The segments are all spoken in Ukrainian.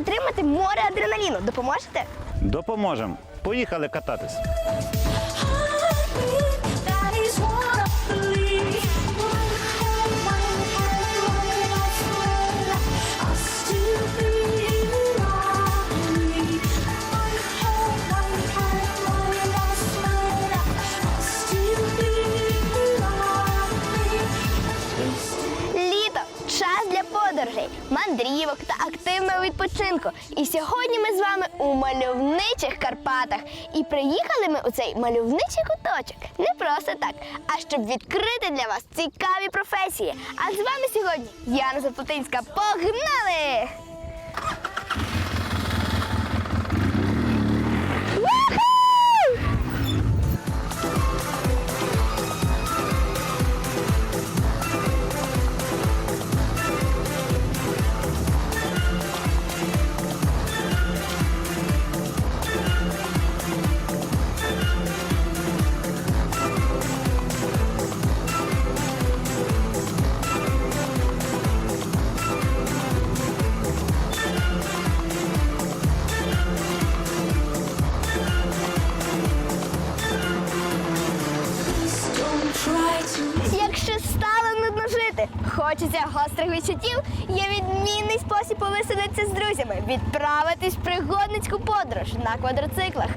отримати море адреналіну. Допоможете? Допоможемо. Поїхали кататись. Мандрівок та активного відпочинку. І сьогодні ми з вами у мальовничих Карпатах. І приїхали ми у цей мальовничий куточок не просто так, а щоб відкрити для вас цікаві професії. А з вами сьогодні Яна Заплатинська. Погнали! Хочеться гострих відчуттів, є відмінний спосіб повеселитися з друзями, відправитись в пригодницьку подорож на квадроциклах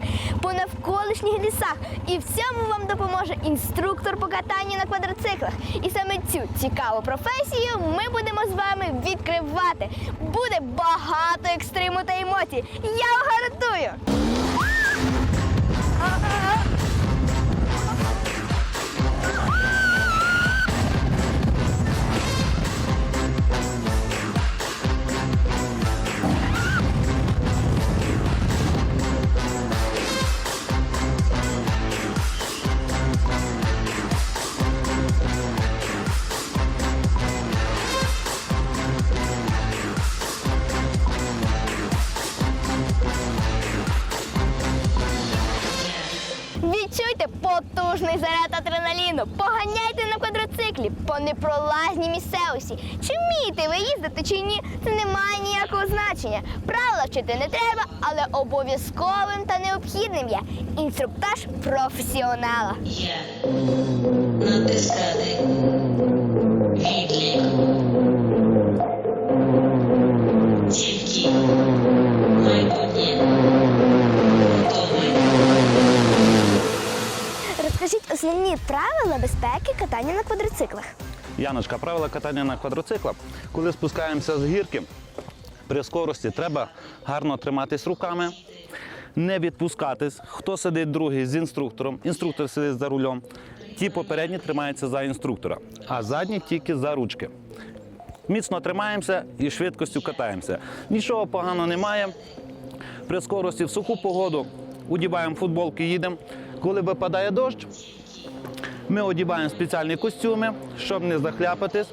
по навколишніх лісах. І в цьому вам допоможе інструктор по катанню на квадроциклах. І саме цю цікаву професію ми будемо з вами відкривати. Буде багато екстриму та емоцій. Я вам гарантую. Відчуйте потужний заряд адреналіну. Поганяйте на квадроциклі по непролазній місцевості. Чи вмієте ви їздити чи ні, це не має ніякого значення. Правила вчити не треба, але обов'язковим та необхідним є інструктаж професіонала. Я натискати Розкажіть основні правила безпеки катання на квадроциклах. Яночка, правила катання на квадроциклах. Коли спускаємося з гірки, при скорості треба гарно триматись руками, не відпускатись. Хто сидить другий з інструктором, інструктор сидить за рулем. Ті попередні тримаються за інструктора, а задні тільки за ручки. Міцно тримаємося і швидкістю катаємося. Нічого поганого немає. При скорості в суху погоду одіваємо футболки, їдемо. Коли випадає дощ, ми одіваємо спеціальні костюми, щоб не захляпатись,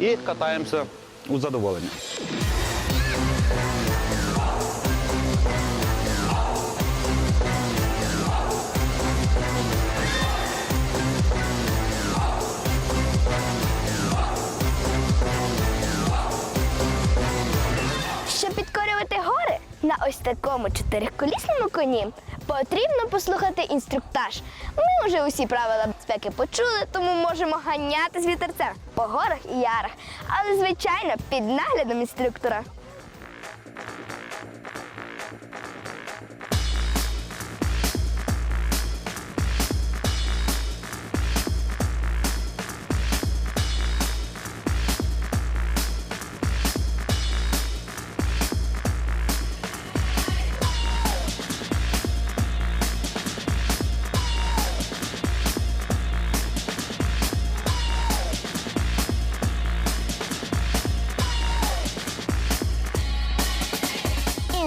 і катаємося у задоволення. Такому чотириколісному коні, потрібно послухати інструктаж. Ми вже усі правила безпеки почули, тому можемо ганяти з вітерцем по горах і ярах, але звичайно під наглядом інструктора.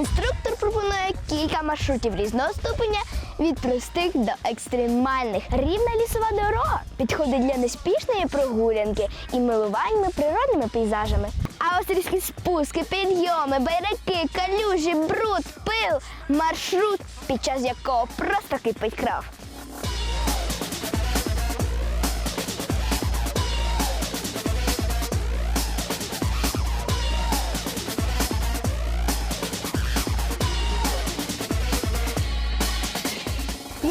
Інструктор пропонує кілька маршрутів різного ступеня від простих до екстремальних. Рівна лісова дорога підходить для неспішної прогулянки і милуваннями природними пейзажами. А ось різкі спуски, підйоми, байраки, калюжі, бруд, пил, маршрут, під час якого просто кипить кров.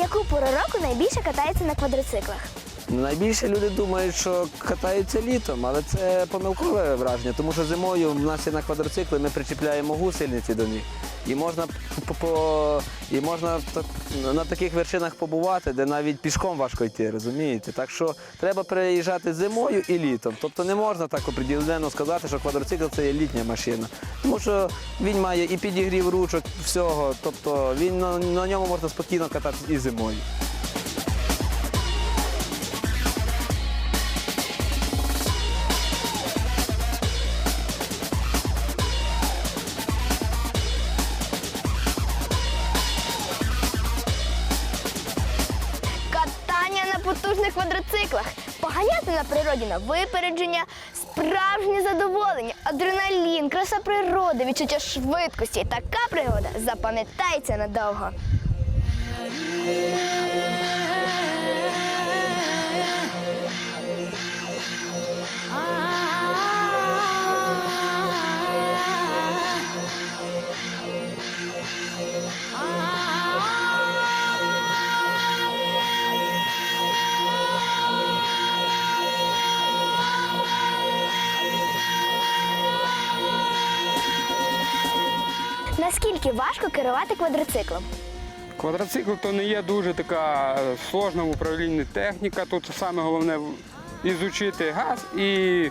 Пору року найбільше катається на квадроциклах? Найбільше люди думають, що катаються літом, але це помилкове враження, тому що зимою в нас є на квадроцикли ми причіпляємо гусельниці до них. І можна по- і можна на таких вершинах побувати, де навіть пішком важко йти, розумієте? Так що треба переїжджати зимою і літом. Тобто не можна так оприділено сказати, що квадроцикл це є літня машина. Тому що він має і підігрів ручок, всього. Тобто він на, на ньому можна спокійно кататися і зимою. На квадроциклах, поганяти на природі на випередження, справжнє задоволення, адреналін, краса природи, відчуття швидкості. Така пригода запам'ятається надовго. Наскільки важко керувати квадроциклом? Квадроцикл то не є дуже така е, сложна в управлінні техніка. Тут саме головне ізучити газ і е,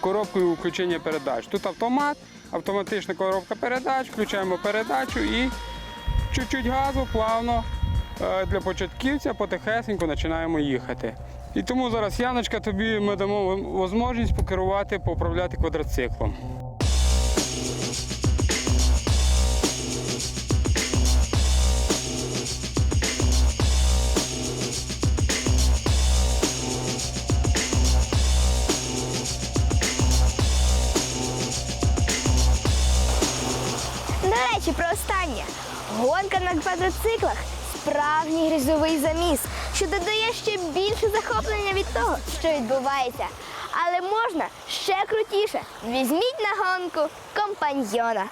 коробку включення передач. Тут автомат, автоматична коробка передач, включаємо передачу і чуть-чуть газу плавно е, для початківця потихесенько починаємо їхати. І тому зараз, Яночка, тобі ми дамо можливість покерувати, поуправляти квадроциклом. Речі, про останнє. Гонка на квадроциклах справжній грізовий заміс, що додає ще більше захоплення від того, що відбувається. Але можна ще крутіше. Візьміть на гонку компаньйона.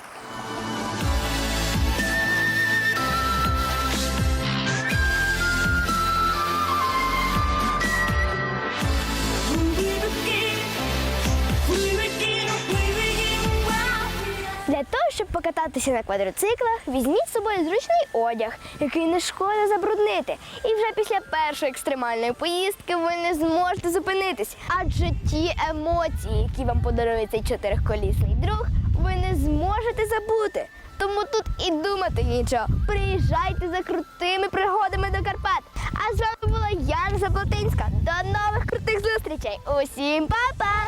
Щоб покататися на квадроциклах, візьміть з собою зручний одяг, який не шкода забруднити. І вже після першої екстремальної поїздки ви не зможете зупинитись. Адже ті емоції, які вам подарує цей чотириколісний друг, ви не зможете забути. Тому тут і думати нічого. Приїжджайте за крутими пригодами до Карпат. А з вами була Яна Заплатинська. До нових крутих зустрічей. Усім па-па!